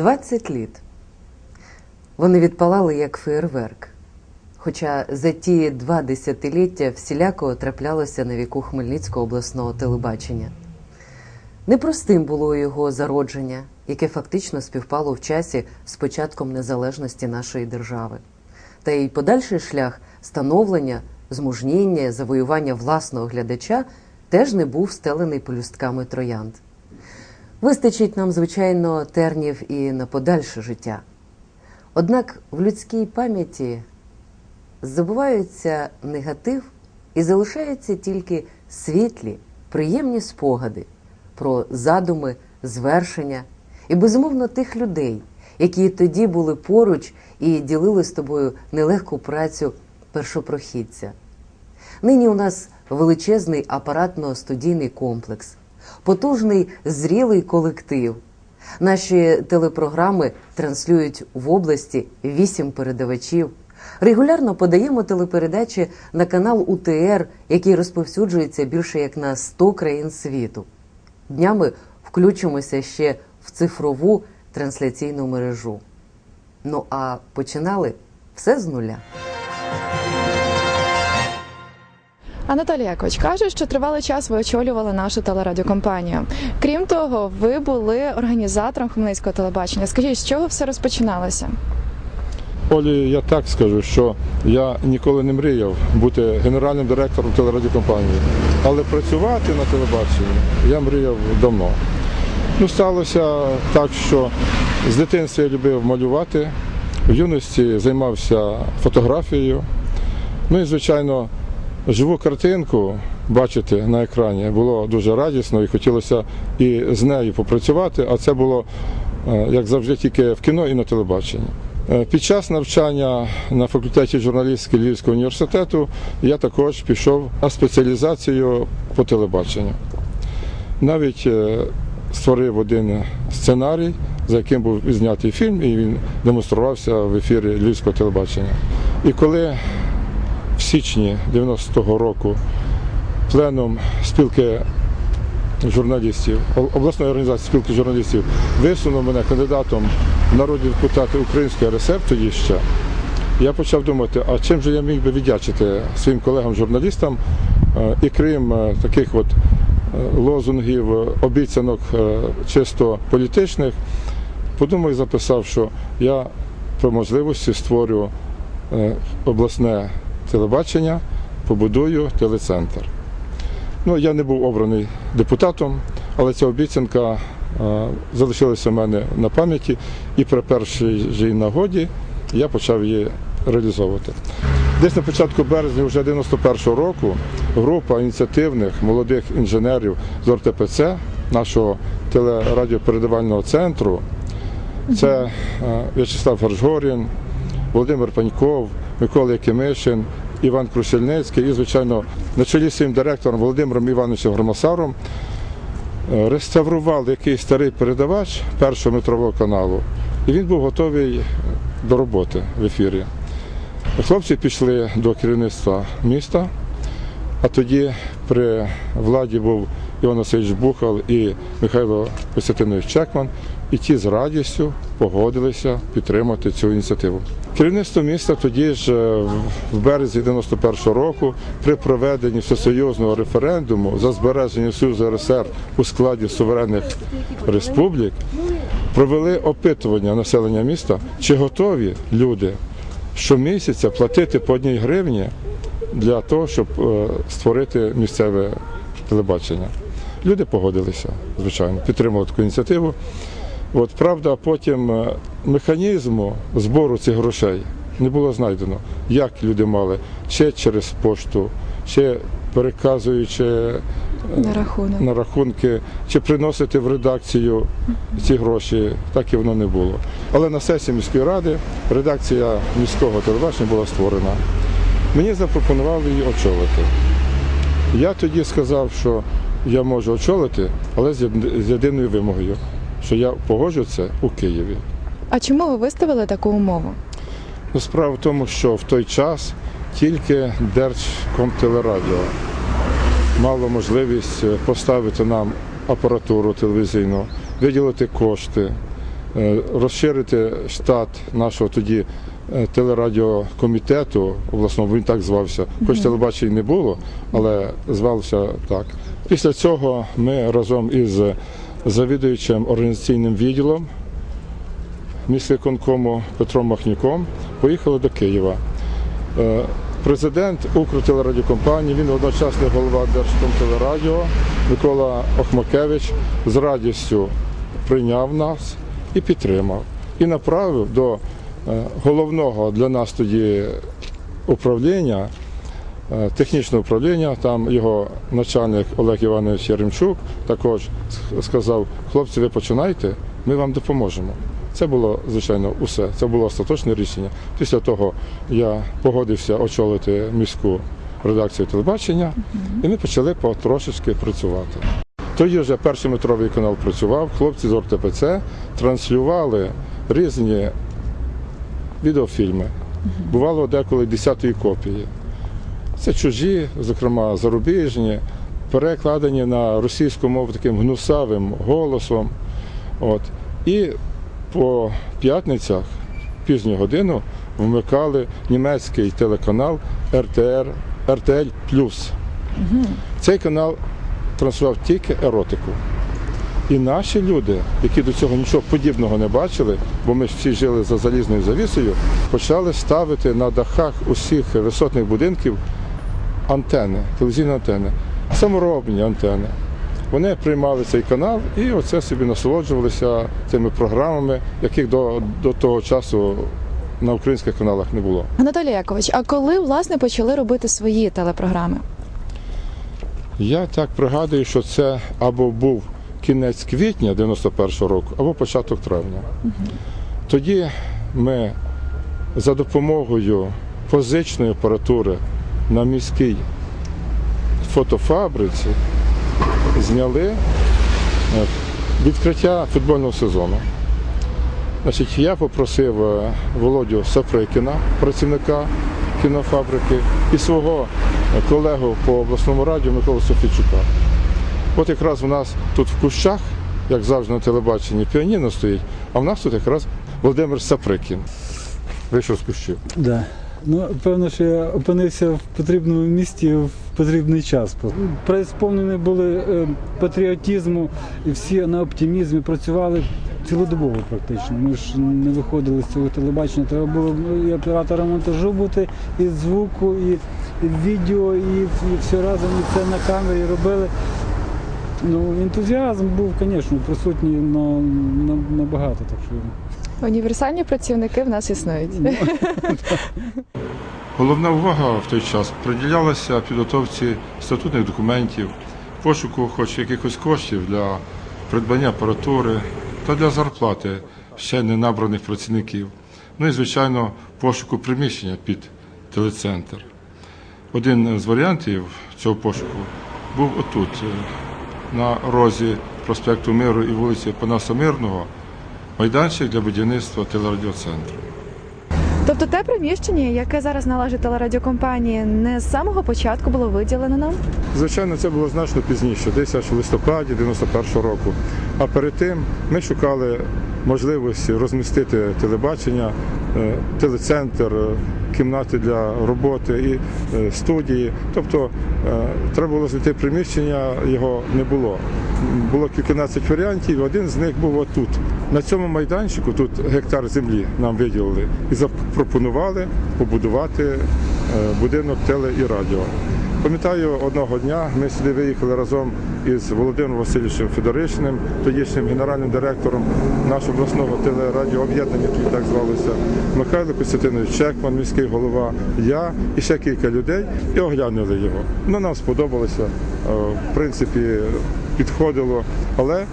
20 літ. Вони відпалали як феєрверк. Хоча за ті два десятиліття всіляко траплялося на віку Хмельницького обласного телебачення. Непростим було його зародження, яке фактично співпало в часі з початком незалежності нашої держави, та й подальший шлях становлення, змужніння, завоювання власного глядача теж не був стелений полюстками троянд. Вистачить нам, звичайно, тернів і на подальше життя. Однак в людській пам'яті забуваються негатив і залишаються тільки світлі, приємні спогади про задуми, звершення і, безумовно, тих людей, які тоді були поруч і ділили з тобою нелегку працю першопрохідця. Нині у нас величезний апаратно-студійний комплекс, потужний зрілий колектив. Наші телепрограми транслюють в області вісім передавачів. Регулярно подаємо телепередачі на канал УТР, який розповсюджується більше як на 100 країн світу. Днями включимося ще в цифрову трансляційну мережу. Ну а починали все з нуля. Анатолій Якович каже, що тривалий час ви очолювали нашу телерадіокомпанію. Крім того, ви були організатором Хмельницького телебачення. Скажіть, з чого все розпочиналося? Олі, я так скажу, що я ніколи не мріяв бути генеральним директором телерадіокомпанії, але працювати на телебаченні я мріяв давно. Ну, сталося так, що з дитинства я любив малювати, в юності займався фотографією. Ну і, звичайно, живу картинку бачити на екрані було дуже радісно і хотілося і з нею попрацювати, а це було, е, як завжди, тільки в кіно і на телебаченні. Е, Під час навчання на факультеті журналістики Львівського університету я також пішов на спеціалізацію по телебаченню. Навіть е, створив один сценарій, за яким був знятий фільм, і він демонструвався в ефірі Львівського телебачення. І коли січні 90-го року пленум спілки журналістів, обласної організації спілки журналістів висунув мене кандидатом в народні депутати Української РСР тоді ще. Я почав думати, а чим же я міг би віддячити своїм колегам-журналістам, е, і крім е, таких от е, лозунгів, обіцянок чисто політичних, подумав і записав, що я по можливості створю обласне телебачення, побудую телецентр. Ну, я не був обраний депутатом, але ця обіцянка е, залишилася в мене на пам'яті, і при першій же нагоді я почав її реалізовувати. Десь на початку березня вже 91-го року група ініціативних молодих інженерів з ОРТПЦ, нашого телерадіопередавального центру, це е, В'ячеслав Гаржгорін, Володимир Паньков, Микола Якимишин, Іван Крусельницький і, звичайно, на чолі з своїм директором Володимиром Івановичем Громосаром е, реставрували якийсь старий передавач першого метрового каналу, і він був готовий до роботи в ефірі. Хлопці пішли до керівництва міста, а тоді при владі був Іван Васильович Бухал і Михайло Костянтинович Чекман, і ті з радістю погодилися підтримати цю ініціативу. Керівництво міста тоді ж е, в березні 91-го року при проведенні всесоюзного референдуму за збереження Союзу РСР у складі суверенних республік провели опитування населення міста, чи готові люди щомісяця платити по одній гривні для того, щоб е, створити місцеве телебачення. Люди погодилися, звичайно, підтримали таку ініціативу. От, правда, потім е, механізму збору цих грошей не було знайдено, як люди мали, чи через пошту, чи переказуючи е, На рахунок. на рахунки, чи приносити в редакцію ці гроші, так і воно не було. Але на сесії міської ради редакція міського телебачення була створена. Мені запропонували її очолити. Я тоді сказав, що я можу очолити, але з єдиною вимогою, що я погоджу це у Києві. А чому ви виставили таку умову? Ну, справа в тому, що в той час тільки Держкомтелерадіо мало можливість е, поставити нам апаратуру телевізійну, виділити кошти е, розширити штат нашого тоді телерадіокомітету обласного, він так звався. Хоч телебачення не було, але звався так. Після цього ми разом із завідуючим організаційним відділом міськвиконкому Петром Махнюком поїхали до Києва. Е, Президент Укртелерадіокомпанії, він одночасний голова Держкомтелерадіо Микола Охмакевич з радістю прийняв нас і підтримав. І направив до е, головного для нас тоді управління, е, технічного управління, там його начальник Олег Іванович Яремчук також сказав, хлопці, ви починайте, ми вам допоможемо. Це було, звичайно, усе. Це було остаточне рішення. Після того я погодився очолити міську редакцію телебачення, і ми почали потрошечки працювати. Тоді вже перший метровий канал працював, хлопці з ОРТПЦ транслювали різні відеофільми. Бувало деколи десятої копії. Це чужі, зокрема зарубіжні, перекладені на російську мову таким гнусавим голосом. От. І по п'ятницях, пізню годину, вмикали німецький телеканал РТР, RTL Цей канал транслював тільки еротику. І наші люди, які до цього нічого подібного не бачили, бо ми ж всі жили за залізною завісою, почали ставити на дахах усіх висотних будинків антени, телевізійні антени, саморобні антени. Вони приймали цей канал і оце собі насолоджувалися цими програмами, яких до, до того часу на українських каналах не було. Анатолій Якович, а коли власне почали робити свої телепрограми? Я так пригадую, що це або був кінець квітня 91-го року, або початок травня. Тоді ми за допомогою позичної апаратури на міській фотофабриці зняли е, відкриття футбольного сезону. Значить, я попросив е, Володю Саприкіна, працівника кінофабрики, і свого колегу по обласному радіо Миколу Софійчука. От якраз у нас тут в кущах, як завжди на телебаченні, піаніно стоїть, а в нас тут якраз Володимир Саприкін. Вийшов з кущів. Да. Ну, певно, що я опинився в потрібному місті в потрібний час. Преисповнені були е, патріотизму і всі на оптимізмі працювали цілодобово практично. Ми ж не виходили з цього телебачення. Треба було ну, і оператором монтажу бути, і звуку, і, відео, і все разом і це на камері робили. Ну, ентузіазм був, звісно, присутній на, на, набагато. Так що Універсальні працівники в нас існують. Головна увага в той час приділялася підготовці статутних документів, пошуку хоч якихось коштів для придбання апаратури та для зарплати ще не набраних працівників. Ну і, звичайно, пошуку приміщення під телецентр. Один з варіантів цього пошуку був отут, е, на розі проспекту Миру і вулиці Панаса Мирного, майданчик для будівництва телерадіоцентру. Тобто те приміщення, яке зараз належить телерадіокомпанії, не з самого початку було виділено нам? Звичайно, це було значно пізніше, десь аж в листопаді 91-го року. А перед тим ми шукали можливості розмістити телебачення, е, телецентр, кімнати для роботи і е, студії. Тобто е, треба було знайти приміщення, його не було. Було кільканадцять варіантів, один з них був отут. На цьому майданчику, тут гектар землі нам виділили і запропонували побудувати е, будинок теле і радіо. Пам'ятаю, одного дня ми сюди виїхали разом із Володимиром Васильовичем Федоричним, тодішнім генеральним директором нашого обласного телерадіооб'єднання, яке так звалося, Михайло Костянтинович Чекман, міський голова, я і ще кілька людей, і оглянули його. Ну, нам сподобалося, е, в принципі, підходило, але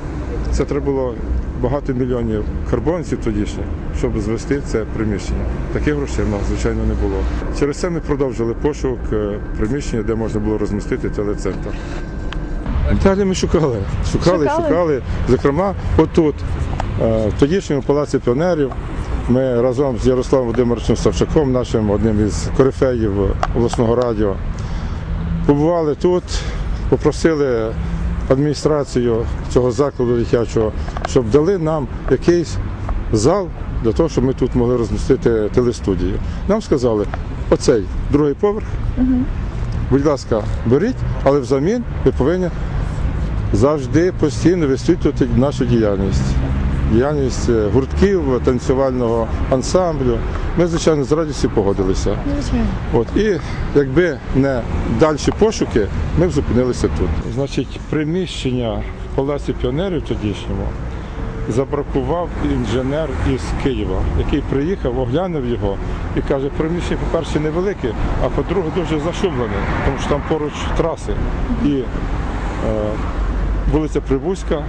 це треба було багато мільйонів карбонців тодішніх, щоб звести це приміщення. Таких грошей в нас, звичайно, не було. Через це ми продовжили пошук е, приміщення, де можна було розмістити телецентр. Далі ми шукали, шукали, Шукали? шукали. Зокрема, отут, е, в тодішньому палаці піонерів, ми разом з Ярославом Володимировичем Савчаком, нашим одним із корифеїв обласного радіо, побували тут, попросили адміністрацію цього закладу дитячого, щоб дали нам якийсь зал для того, щоб ми тут могли розмістити телестудію. Нам сказали, оцей другий поверх, будь ласка, беріть, але взамін ви повинні завжди постійно висвітлювати нашу діяльність. Діяльність е, гуртків, танцювального ансамблю. Ми, звичайно, з радістю погодилися. От, і якби не далі пошуки, ми б зупинилися тут. Значить, приміщення в Палаці піонерів тодішньому забракував інженер із Києва, який приїхав, оглянув його і каже, приміщення, по-перше, невелике, а по-друге, дуже зашумлене, тому що там поруч траси. І е, вулиця Прибузька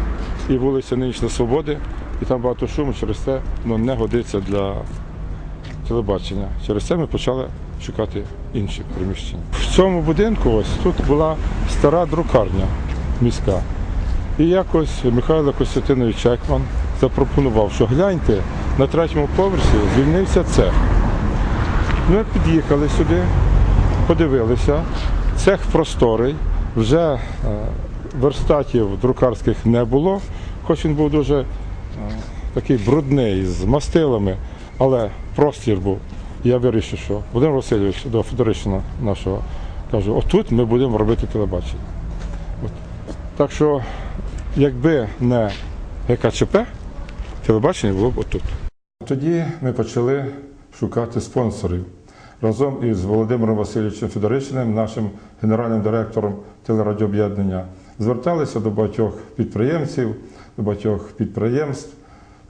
і вулиця Нинішня Свободи, і там багато шуму, через це ну, не годиться для телебачення. Через це ми почали шукати інші приміщення. В цьому будинку ось тут була стара друкарня міська. І якось Михайло Костянтинович Чекман запропонував, що гляньте, на третьому поверсі звільнився цех. Ми під'їхали сюди, подивилися. Цех просторий, вже е, верстатів друкарських не було, хоч він був дуже такий брудний, з мастилами, але простір був. Я вирішив, що Володимир Васильович до Федорична нашого каже, отут ми будемо робити телебачення. От. Так що, якби не ГКЧП, телебачення було б отут. Тоді ми почали шукати спонсорів разом із Володимиром Васильовичем Федоричним, нашим генеральним директором телерадіооб'єднання. Зверталися до багатьох підприємців, багатьох підприємств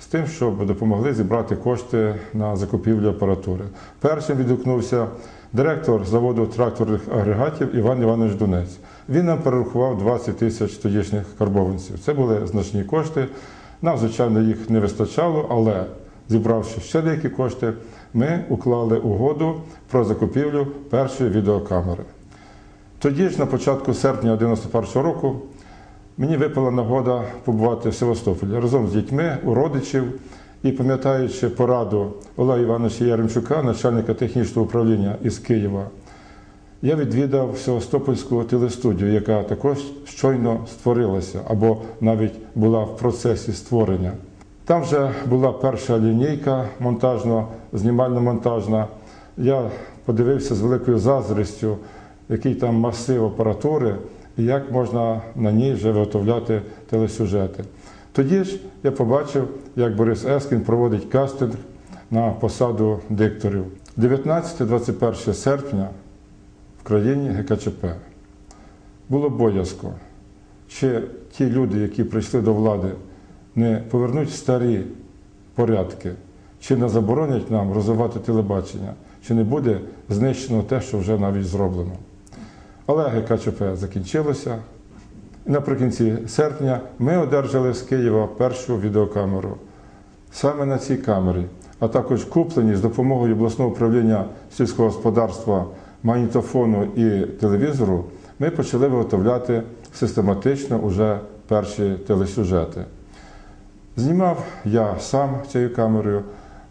з тим, щоб допомогли зібрати кошти на закупівлю апаратури. Першим відгукнувся директор заводу тракторних агрегатів Іван Іванович Донець. Він нам перерахував 20 тисяч тодішніх карбованців. Це були значні кошти. Нам, звичайно, їх не вистачало, але зібравши ще деякі кошти, ми уклали угоду про закупівлю першої відеокамери. Тоді ж, на початку серпня 91 року, мені випала нагода побувати в Севастополі разом з дітьми, у родичів і пам'ятаючи пораду Олега Івановича Яремчука, начальника технічного управління із Києва, я відвідав Севастопольську телестудію, яка також щойно створилася або навіть була в процесі створення. Там вже була перша лінійка монтажно-знімально-монтажна. Я подивився з великою заздрістю, який там масив апаратури як можна на ній вже виготовляти телесюжети. Тоді ж я побачив, як Борис Ескін проводить кастинг на посаду дикторів. 19-21 серпня в країні ГКЧП. Було боязко, чи ті люди, які прийшли до влади, не повернуть старі порядки, чи не заборонять нам розвивати телебачення, чи не буде знищено те, що вже навіть зроблено. Але ГКЧП закінчилося. Наприкінці серпня ми одержали з Києва першу відеокамеру. Саме на цій камері, а також куплені з допомогою обласного управління сільського господарства магнітофону і телевізору, ми почали виготовляти систематично уже перші телесюжети. Знімав я сам цією камерою,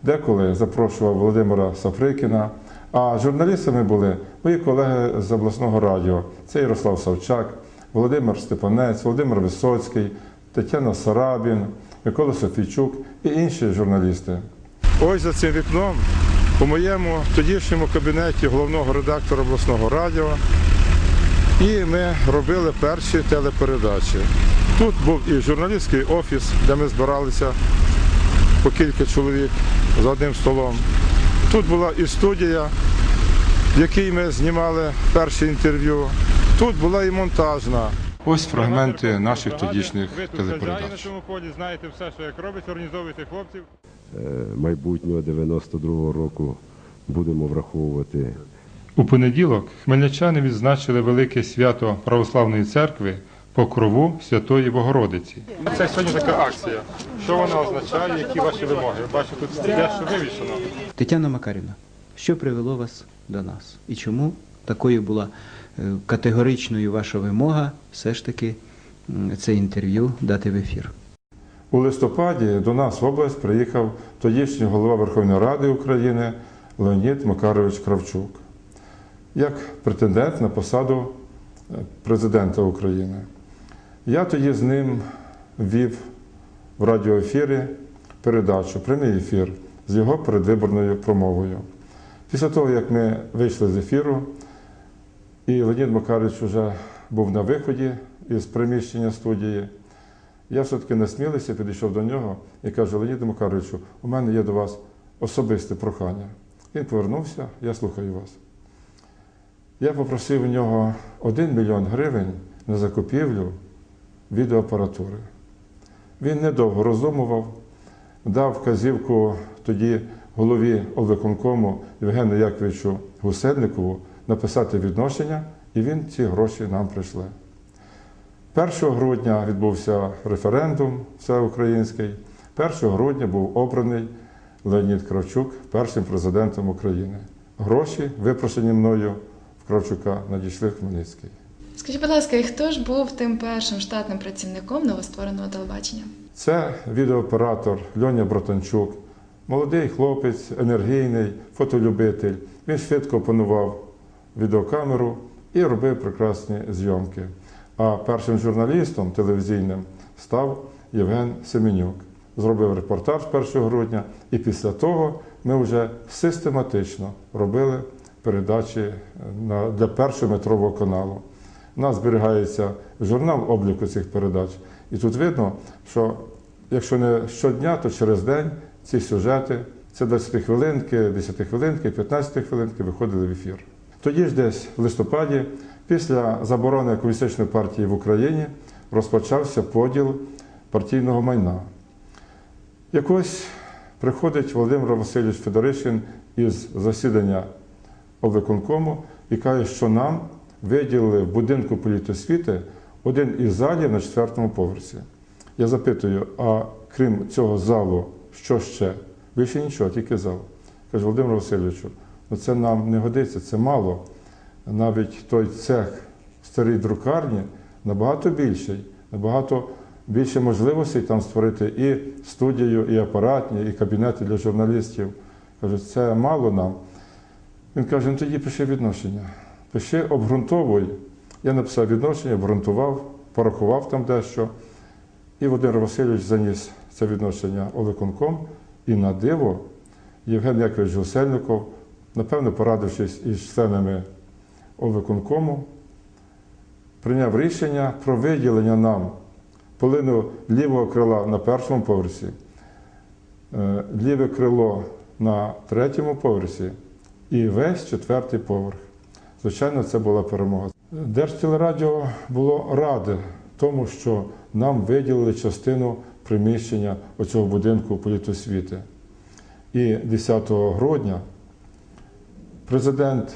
деколи запрошував Володимира Сафрикіна, а журналістами були мої колеги з обласного радіо. Це Ярослав Савчак, Володимир Степанець, Володимир Висоцький, Тетяна Сарабін, Микола Софійчук і інші журналісти. Ось за цим вікном у моєму тодішньому кабінеті головного редактора обласного радіо. І ми робили перші телепередачі. Тут був і журналістський офіс, де ми збиралися по кілька чоловік за одним столом. Тут була і студія, в якій ми знімали перше інтерв'ю. Тут була і монтажна. Ось фрагменти наших тодішніх на телепередач. цьому полі, знаєте все, що як робиться, організовуєте хлопців. е, майбутнього 92-го року будемо враховувати У понеділок хмельничани відзначили велике свято Православної церкви Покрову Святої Богородиці. Це сьогодні така акція. Що вона означає, які ваші вимоги? Ви бачите, тут дещо вивішено. Тетяна Макарівна, що привело вас до нас? І чому такою була е, категоричною ваша вимога все ж таки це інтерв'ю дати в ефір? У листопаді до нас в область приїхав тодішній голова Верховної Ради України Леонід Макарович Кравчук як претендент на посаду е, президента України. Я тоді з ним вів в радіоефірі передачу, прямий ефір з його передвиборною промовою. Після того, як ми вийшли з ефіру, і Леонід Макарович вже був на виході із приміщення студії, я все-таки насмілився, підійшов до нього і кажу, Леоніду Макаровичу, у мене є до вас особисте прохання. Він повернувся, я слухаю вас. Я попросив у нього 1 мільйон гривень на закупівлю відеоапаратури. Він недовго роздумував, дав вказівку тоді голові облвиконкому Євгену Яковичу Гусельникову написати відношення, і він ці гроші нам прийшли. 1 грудня відбувся референдум всеукраїнський. 1 грудня був обраний Леонід Кравчук першим президентом України. Гроші, випрошені мною в Кравчука, надійшли в Хмельницький. Скажіть, будь ласка, і хто ж був тим першим штатним працівником новоствореного телебачення? Це відеооператор Льоня Братанчук, молодий хлопець, енергійний, фотолюбитель. Він швидко опанував відеокамеру і робив прекрасні зйомки. А першим журналістом телевізійним став Євген Семенюк. Зробив репортаж 1 грудня, і після того ми вже систематично робили передачі для першого метрового каналу. У нас зберігається журнал обліку цих передач. І тут видно, що якщо не щодня, то через день ці сюжети, це 10 хвилинки, 10 хвилинки, 15 хвилинки виходили в ефір. Тоді ж десь в листопаді, після заборони комуністичної партії в Україні, розпочався поділ партійного майна. Якось приходить Володимир Васильович Федоришин із засідання облвиконкому і каже, що нам виділили в будинку політосвіти один із залів на четвертому поверсі. Я запитую, а крім цього залу, що ще? Більше нічого, тільки зал. Каже, Володимир Васильовичу, ну це нам не годиться, це мало. Навіть той цех старій друкарні набагато більший, набагато більше можливостей там створити і студію, і апаратні, і кабінети для журналістів. Каже, це мало нам. Він каже, ну тоді пиши відношення. Пиши, обґрунтовуй. Я написав відношення, обґрунтував, порахував там дещо. І Володимир Васильович заніс це відношення Олеконком. І на диво Євген Якович Гусельников, напевно, порадившись із членами Олеконкому, прийняв рішення про виділення нам половину лівого крила на першому поверсі, е, ліве крило на третьому поверсі і весь четвертий поверх. Звичайно, це була перемога. Держтелерадіо було раде тому, що нам виділили частину приміщення оцього будинку політосвіти. І 10 грудня президент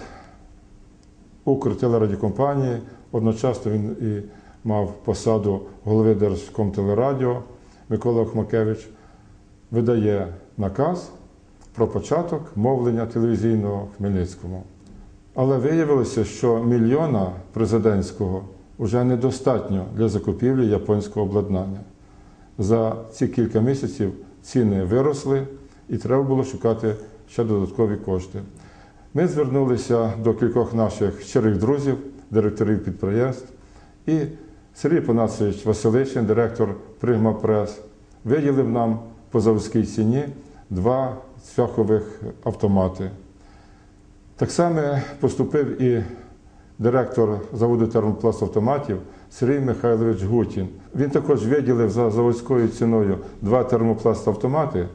Укртелерадіокомпанії, одночасно він і мав посаду голови Держкомтелерадіо Микола Охмакевич, видає наказ про початок мовлення телевізійного Хмельницькому. Але виявилося, що мільйона президентського вже недостатньо для закупівлі японського обладнання. За ці кілька місяців ціни виросли і треба було шукати ще додаткові кошти. Ми звернулися до кількох наших щирих друзів, директорів підприємств, і Сергій Панасович Василичин, директор Пригма Прес, виділив нам по заводській ціні два цвяхових автомати. Так само поступив і директор заводу термопластавтоматів Сергій Михайлович Гутін. Він також виділив за заводською ціною два термопластавтомати.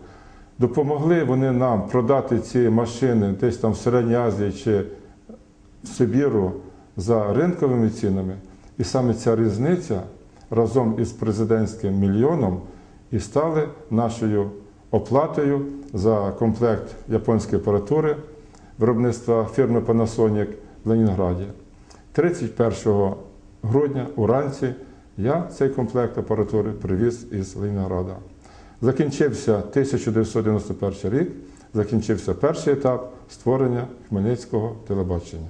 Допомогли вони нам продати ці машини десь там в Середній Азії чи Сибіру за ринковими цінами. І саме ця різниця разом із президентським мільйоном і стали нашою оплатою за комплект японської апаратури виробництва фірми Panasonic в Ленінграді. 31 грудня уранці я цей комплект апаратури привіз із Ленінграда. Закінчився 1991 рік, закінчився перший етап створення Хмельницького телебачення.